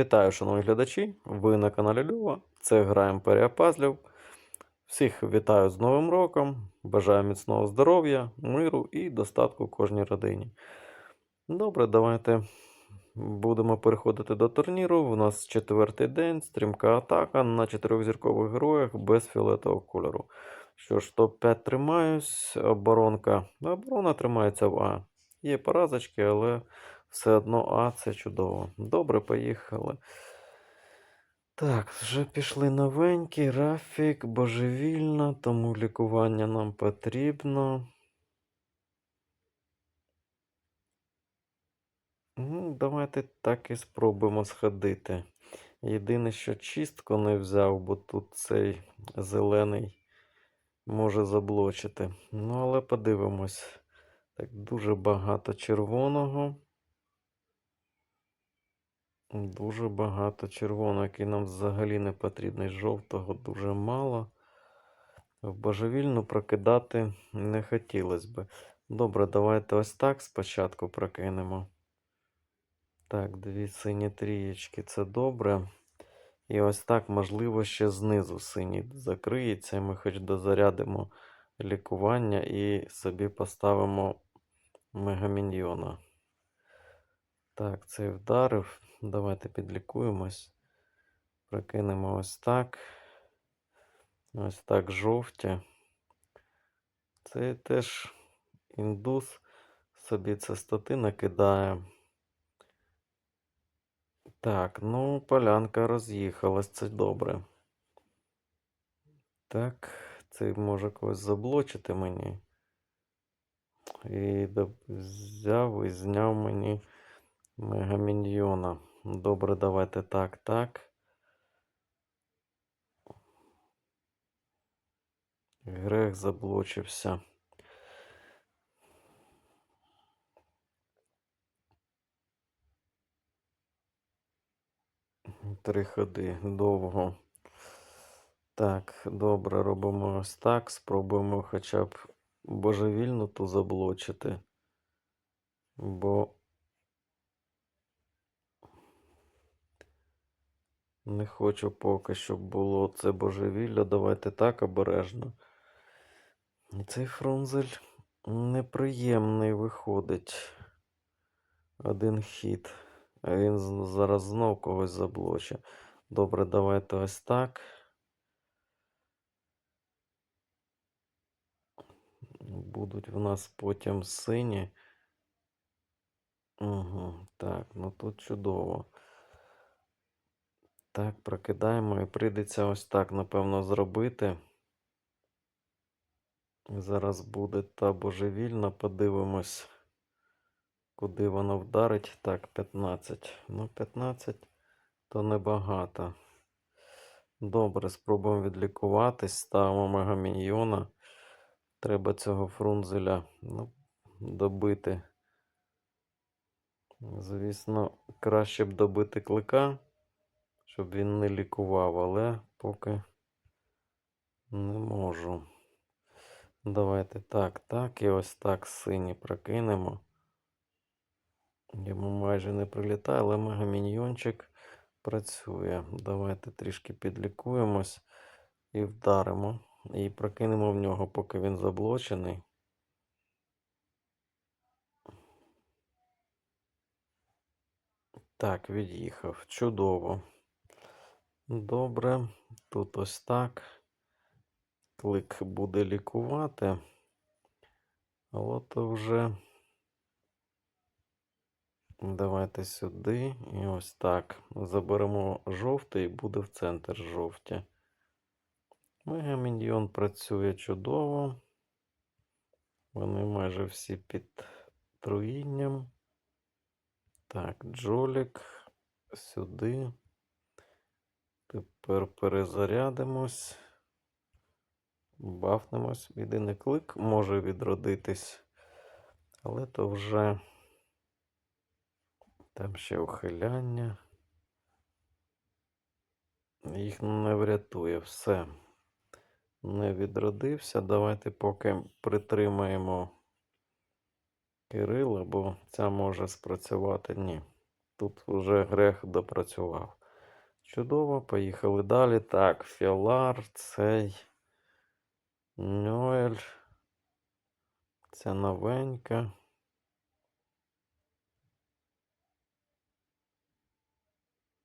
Вітаю, шановні глядачі! Ви на каналі Льова. Це гра Імперія. Всіх вітаю з Новим роком. Бажаю міцного здоров'я, миру і достатку кожній родині. Добре, давайте будемо переходити до турніру. У нас четвертий день, стрімка атака на чотирьохзіркових героях без фіолетового кольору. Що ж, топ-5 тримаюсь, оборонка. Оборона тримається в А. Є поразочки, але все одно А це чудово. Добре, поїхали. Так, вже пішли новенькі. Рафік, божевільна, тому лікування нам потрібно. Ну, давайте так і спробуємо сходити. Єдине, що чистку не взяв, бо тут цей зелений може заблочити. Ну, але подивимось. Так, дуже багато червоного. Дуже багато червоного, який нам взагалі не потрібний. Жовтого дуже мало. В божевільну прокидати не хотілося би. Добре, давайте ось так спочатку прокинемо. Так, дві сині трієчки, це добре. І ось так, можливо, ще знизу синій закриється, і ми хоч дозарядимо лікування і собі поставимо мегаміньйона. Так, цей вдарив. Давайте підлікуємось. Прокинемо ось так. Ось так жовті. Це теж індус собі це стати накидає. Так, ну, полянка роз'їхалась, це добре. Так, цей може когось заблочити мені. І взяв і зняв мені мегаміньйона. Добре, давайте так, так. Грех заблочився. Три ходи довго. Так, добре, робимо ось так. Спробуємо хоча б божевільну ту заблочити. Бо не хочу поки, щоб було це божевілля. Давайте так обережно. Цей фрунзель неприємний виходить. Один хід. А він зараз знов когось заблоче. Добре, давайте ось так. Будуть в нас потім сині. Угу, так, ну тут чудово. Так, прокидаємо і прийдеться ось так, напевно, зробити. Зараз буде та божевільна, подивимось, куди вона вдарить. Так, 15. Ну, 15 то небагато. Добре, спробуємо відлікуватись. Ставимо мегаміньйона. Треба цього фрунзеля ну, добити. Звісно, краще б добити клика, щоб він не лікував, але поки не можу. Давайте так, так, і ось так сині прокинемо. Йому майже не прилітає, але мегаміньйончик працює. Давайте трішки підлікуємось і вдаримо. І прокинемо в нього, поки він заблочений. Так, від'їхав. Чудово. Добре. Тут ось так. Клик буде лікувати. То вже. Давайте сюди. І ось так. Заберемо жовтий і буде в центр жовті. Мегаміньйон працює чудово. Вони майже всі під труїнням. Так, Джолік сюди. Тепер перезарядимось. Бафнемось. Єдиний клик може відродитись. Але то вже там ще ухиляння. Їх не врятує все. Не відродився. Давайте поки притримаємо Кирила, бо ця може спрацювати. Ні. тут вже грех допрацював. Чудово, поїхали далі. Так, Фіолар, цей. Ньоель. Ця новенька.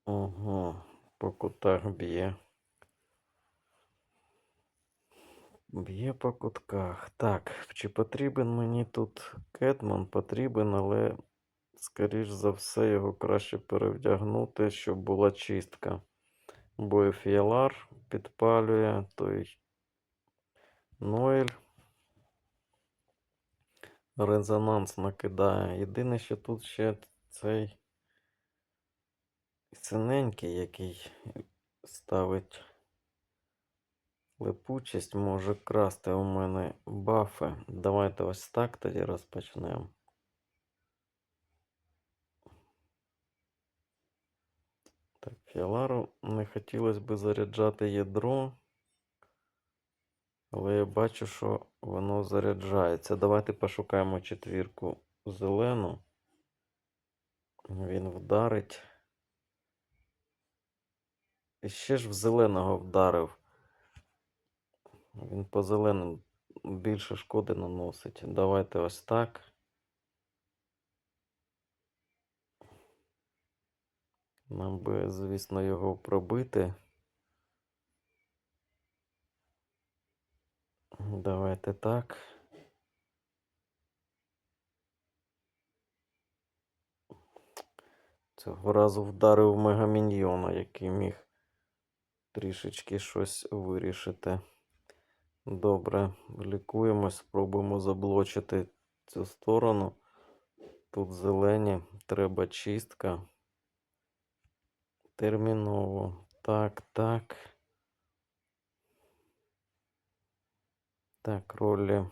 Ого, по кутах б'є. Б'є по кутках. Так, чи потрібен мені тут Кетман? Потрібен, але, скоріш за все, його краще перевдягнути, щоб була чистка. Бо і Фіалар підпалює, той Ноель. Резонанс накидає. Єдине, що тут ще цей синенький, який ставить липучість, може красти у мене бафи. Давайте ось так тоді розпочнемо. Так, Фіалару не хотілося б заряджати ядро. Але я бачу, що воно заряджається. Давайте пошукаємо четвірку зелену. Він вдарить. І ще ж в зеленого вдарив. Він по зеленим більше шкоди наносить. Давайте ось так. Нам би, звісно, його пробити. Давайте так. Цього разу вдарив мегаміньйона, який міг трішечки щось вирішити. Добре, лікуємось, спробуємо заблочити цю сторону. Тут зелені, треба чистка. Терміново. Так, так. Так, ролі.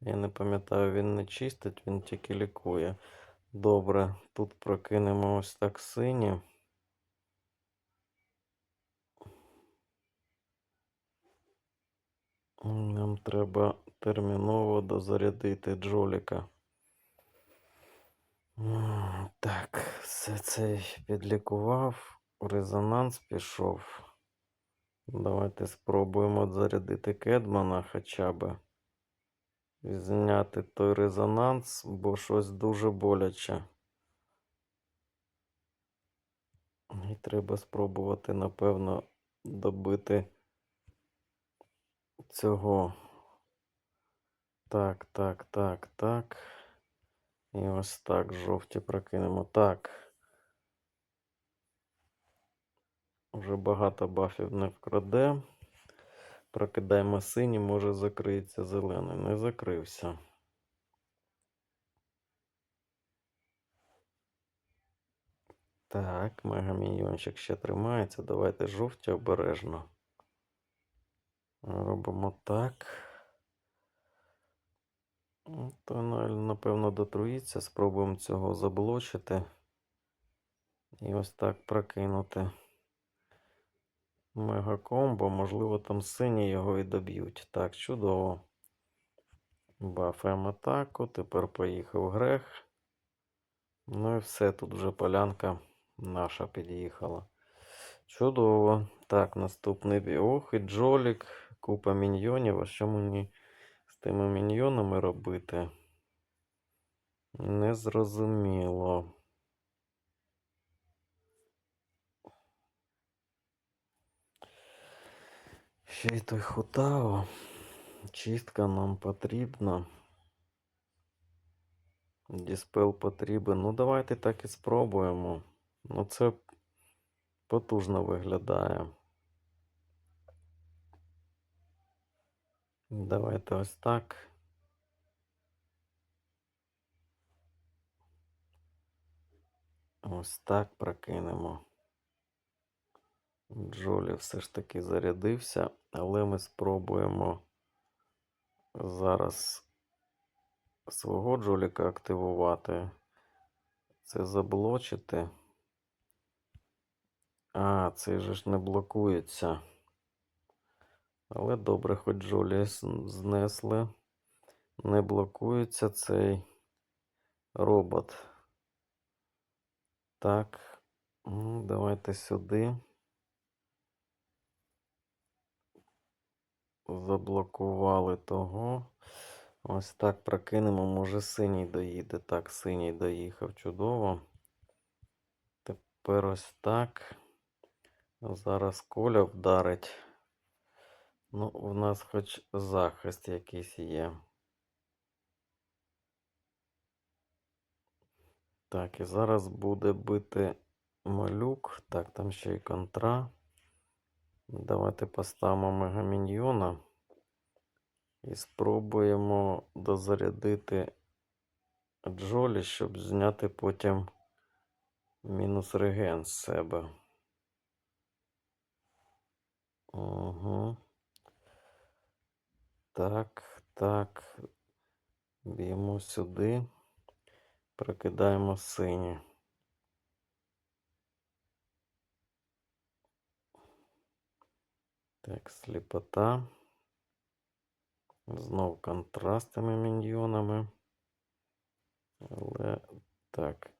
Я не пам'ятаю, він не чистить, він тільки лікує. Добре, тут прокинемо ось так сині. Нам треба терміново дозарядити Джоліка. Так, все це підлікував. Резонанс пішов. Давайте спробуємо зарядити Кедмана хоча б. Зняти той резонанс, бо щось дуже боляче. І треба спробувати, напевно, добити цього. Так, так, так, так. І ось так жовті прокинемо. Так. Вже багато бафів не вкраде. Прокидаємо синій, може закриється зелений. Не закрився. Так, мегаміньйончик ще тримається. Давайте жовті обережно. Робимо так. Тонель, напевно, дотруїться. Спробуємо цього заблочити. І ось так прокинути. Мегакомбо, можливо, там сині його і доб'ють. Так, чудово. Бафаємо атаку. Тепер поїхав Грех. Ну і все, тут вже полянка наша під'їхала. Чудово. Так, наступний бій. Ох, і Джолік, купа міньйонів. А що мені тими міньйонами робити? Незрозуміло. Ще й той Хотао. Чистка нам потрібна. Діспел потрібен. Ну, давайте так і спробуємо. Ну, це потужно виглядає. Давайте ось так. Ось так прокинемо. Джолі все ж таки зарядився, але ми спробуємо зараз свого Джоліка активувати. Це заблочити. А, цей же ж не блокується. Але добре, хоч Джолі знесли. Не блокується цей робот. так. Ну, давайте сюди. Заблокували того. Ось так прокинемо. Може синій доїде. Так, синій доїхав. Чудово. Тепер ось так. Зараз Коля вдарить. Ну, у нас хоч захист якийсь є. Так, і зараз буде бити малюк. Так, там ще й контра. Давайте поставимо мегаміньйона. І спробуємо дозарядити Джолі, щоб зняти потім мінус реген з себе. Угу. Так, так. Б'ємо сюди. Прокидаємо сині. Так, сліпота. Знов контрастами міньйонами. Але так.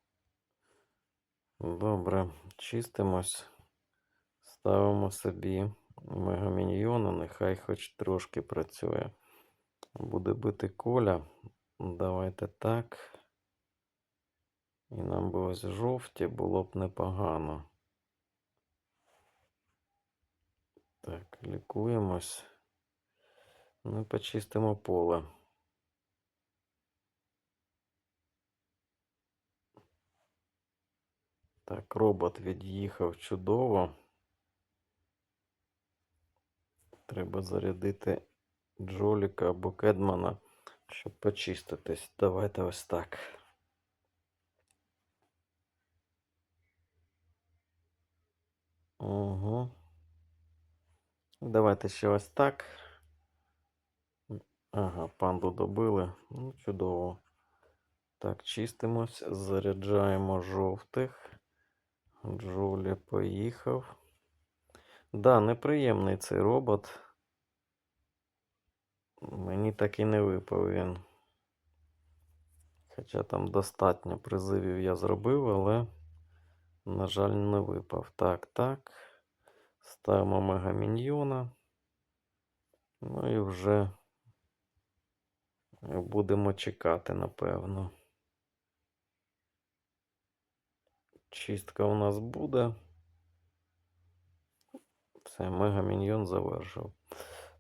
Добре, чистимось. Ставимо собі мегаміньйона, нехай хоч трошки працює. Буде бити коля. Давайте так. І нам би ось жовті було б непогано. Так, лікуємось. Ну і почистимо поле. Так, робот від'їхав чудово. Треба зарядити Джоліка або Кедмана, щоб почиститись. Давайте ось так. Угу. Давайте ще ось так. Ага, панду добили. Ну, чудово. Так, чистимось, заряджаємо жовтих. Джолі поїхав. Да, неприємний цей робот. Мені так і не випав він. Хоча там достатньо призивів я зробив, але, на жаль, не випав. Так, так. Ставимо мегаміньйона. Ну і вже будемо чекати, напевно. Чистка у нас буде. Все, мегаміньйон завершив.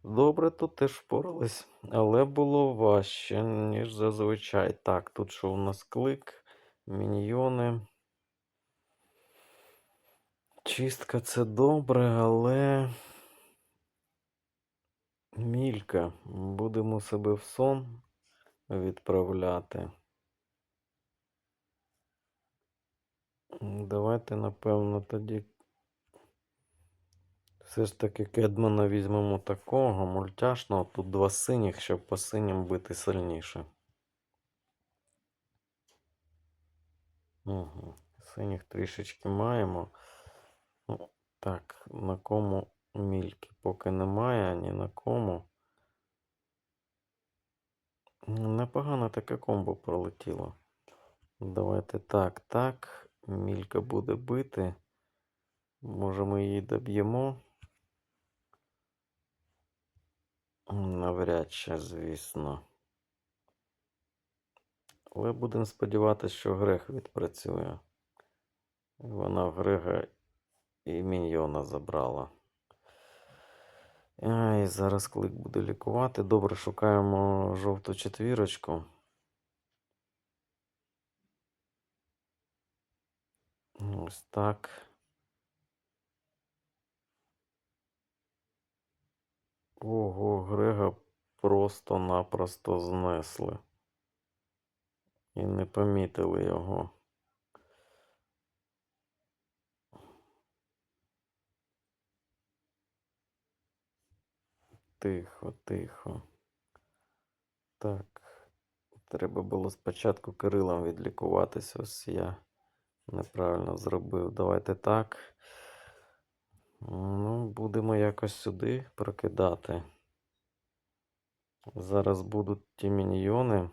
Добре, тут теж впорались, але було важче, ніж зазвичай. Так, тут що у нас клик, міньйони. Чистка це добре, але. Мілька, будемо себе в сон відправляти. Давайте, напевно, тоді все ж таки Кедмана візьмемо такого мультяшного. Тут два синіх, щоб по синім бити сильніше. Угу. Синіх трішечки маємо. Ну, так, на кому мільки поки немає, ні на кому. Непогано таке комбо пролетіло. Давайте так, так. Мілька буде бити. Може ми її доб'ємо. Навряд чи, звісно. Але будемо сподіватися, що Грех відпрацює. Вона Грега і міньйона забрала. Ай, зараз клик буде лікувати. Добре, шукаємо жовту четвірочку. Ось так. Ого, Грега просто-напросто знесли. І не помітили його. Тихо, тихо. Так. Треба було спочатку Кирилом відлікуватися. Ось я неправильно зробив. Давайте так. Ну, будемо якось сюди прокидати. Зараз будуть ті міньйони.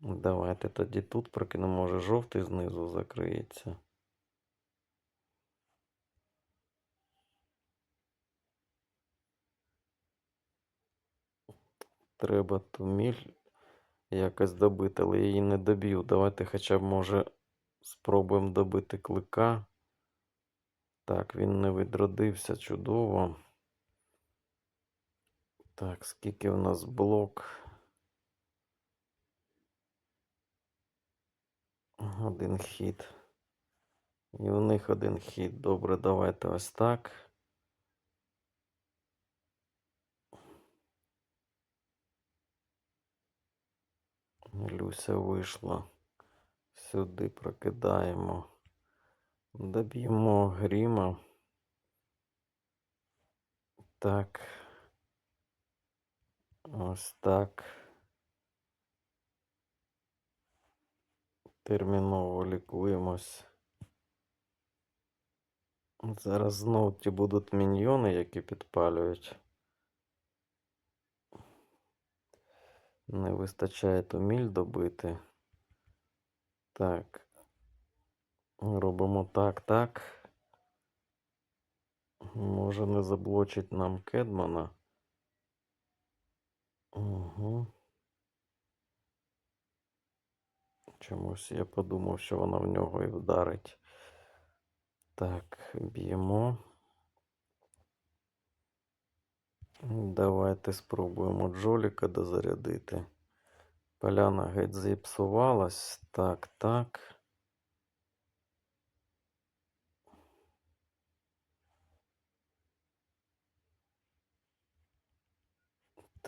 Давайте тоді тут прокинемо, може жовтий знизу закриється. Треба ту міль якось добити, але її не доб'ю. Давайте хоча б, може, спробуємо добити клика. Так, він не відродився чудово. Так, скільки в нас блок? Один хід. І у них один хід. Добре, давайте ось так. Люся вийшла. Сюди прокидаємо. Доб'ємо гріма. Так. Ось так. Терміново лікуємось. Зараз знов ті будуть міньйони, які підпалюють. Не вистачає ту міль добити. Так. Робимо так, так. Може не заблочить нам Кедмана. Угу. Чомусь я подумав, що вона в нього і вдарить. Так, б'ємо. Давайте спробуємо Джоліка дозарядити. Поляна геть зіпсувалась. Так, так.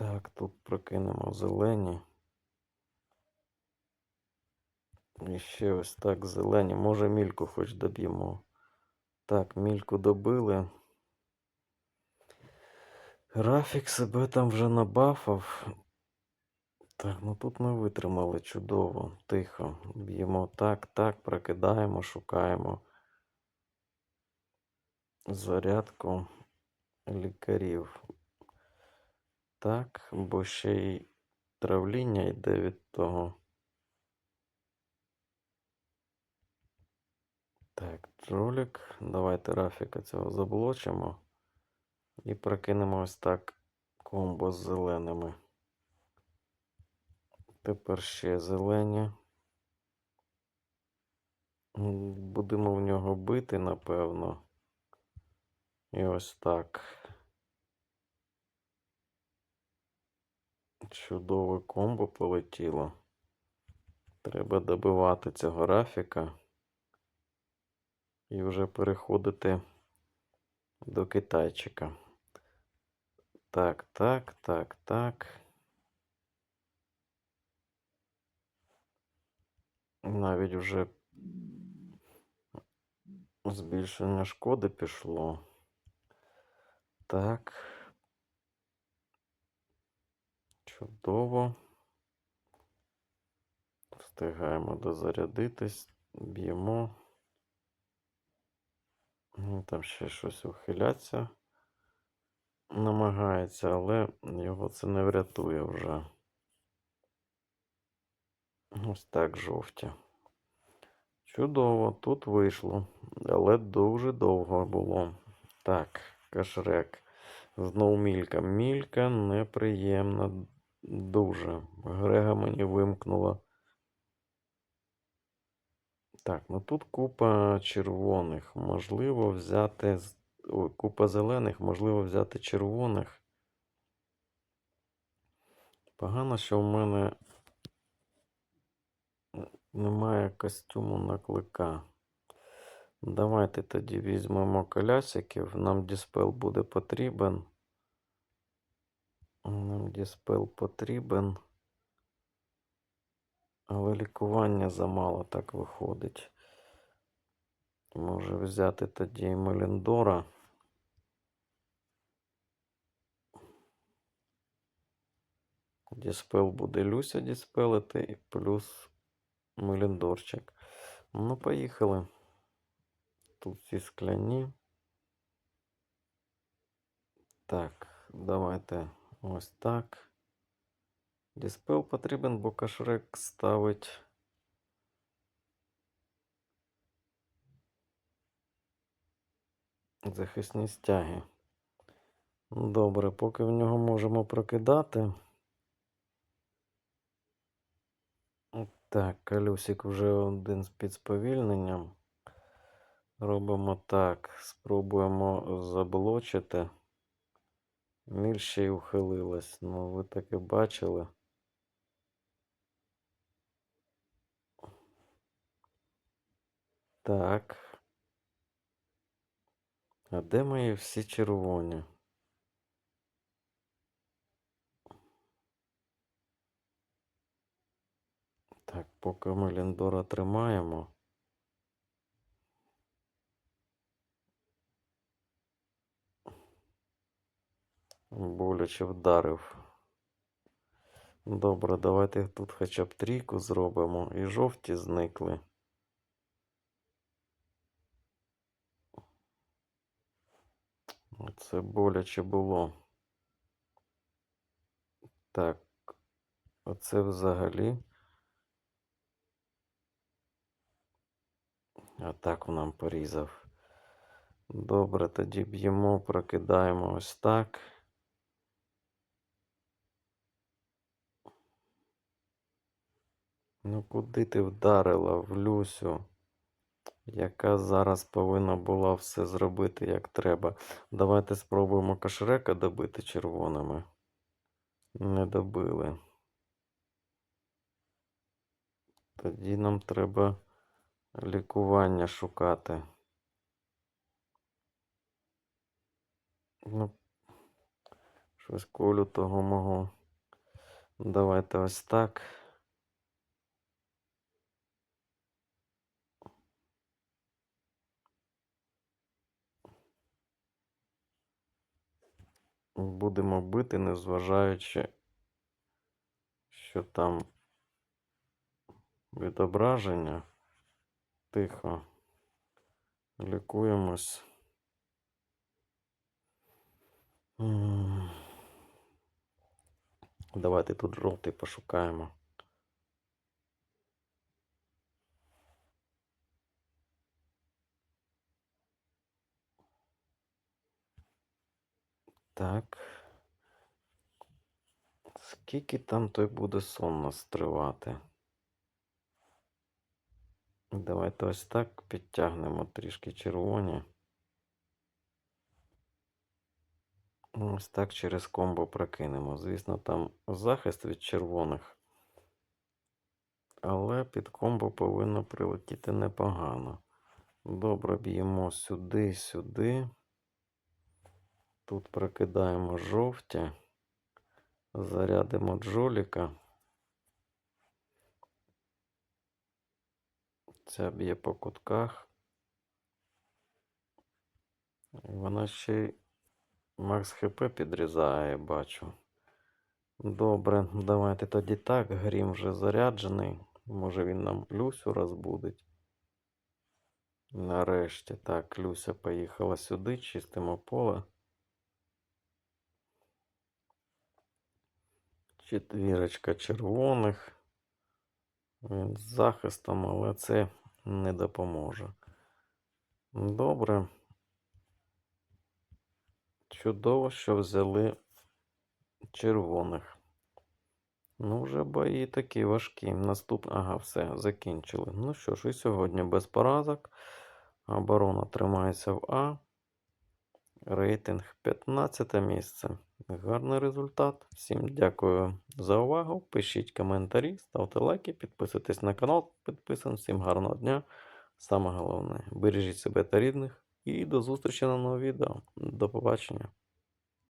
Так, тут прокинемо зелені. І ще ось так зелені. Може мільку хоч доб'ємо. Так, мільку добили. Графік себе там вже набафав. Так, ну тут ми витримали чудово, тихо. Б'ємо так, так, прокидаємо, шукаємо зарядку лікарів. Так, бо ще й травління йде від того. Так, джолік. Давайте Рафіка цього заблочимо. І прокинемо ось так комбо з зеленими. Тепер ще зелені. Будемо в нього бити, напевно. І ось так. Чудове комбо полетіло. Треба добивати цього графіка. І вже переходити до китайчика. Так, так, так, так. Навіть вже збільшення шкоди пішло. Так. Чудово. Встигаємо дозарядитись, б'ємо. Ну, Там ще щось ухилятися намагається, але його це не врятує вже. Ось так жовті. Чудово, тут вийшло, але дуже довго було. Так, кашрек. Знову мілька. Мілька неприємна. Дуже. Грега мені вимкнула. Так, ну тут купа червоних. Можливо взяти. Ой, купа зелених, можливо взяти червоних. Погано, що в мене немає костюму на клика. Давайте тоді візьмемо колясиків. Нам діспел буде потрібен. Нам діспел потрібен. Але лікування замало так виходить. Може взяти тоді і Меліндора. Діспел буде Люся діспелити і плюс Меліндорчик. Ну, поїхали. Тут всі скляні. Так, давайте ось так. Діспел потрібен, бо кашрек ставить. Захисні стяги. Добре, поки в нього можемо прокидати. Так, калюсик вже один з під сповільненням. Робимо так. Спробуємо заблочити. Міль ще й ухилилась. Ну, ви таки бачили. Так. А де мої всі червоні? Так, поки ми Ліндора тримаємо. Боляче вдарив. Добре, давайте тут хоча б трійку зробимо. І жовті зникли. Це боляче було. Так, оце взагалі. Атаку нам порізав. Добре, тоді б'ємо, прокидаємо ось так. Ну, куди ти вдарила в Люсю, яка зараз повинна була все зробити як треба. Давайте спробуємо кашрека добити червоними. Не добили. Тоді нам треба лікування шукати. Ну, щось колю того мого. Давайте ось так. Будемо бити, незважаючи, що там відображення. Тихо. Лікуємось. Давайте тут жовтий пошукаємо. Так. Скільки там той буде сон нас тривати? Давайте ось так підтягнемо трішки червоні. Ось так через комбо прокинемо. Звісно, там захист від червоних. Але під комбо повинно прилетіти непогано. Добре, б'ємо сюди, сюди. Тут прокидаємо жовті. Зарядимо джоліка. Ця б'є по кутках. Вона ще й Макс ХП підрізає, бачу. Добре, давайте тоді так. Грім вже заряджений. Може він нам Люсю розбудить. Нарешті. Так, Люся поїхала сюди, чистимо поле. Четвірочка червоних. Він з захистом, але це не допоможе. Добре. Чудово, що взяли червоних. Ну, вже бої такі важкі. Наступ... Ага, все, закінчили. Ну що ж, і сьогодні без поразок. Оборона тримається в А. Рейтинг 15 місце. Гарний результат. Всім дякую за увагу. Пишіть коментарі, ставте лайки, підписуйтесь на канал. підписан. Всім гарного дня. Саме головне, бережіть себе та рідних. І до зустрічі на новому відео. До побачення.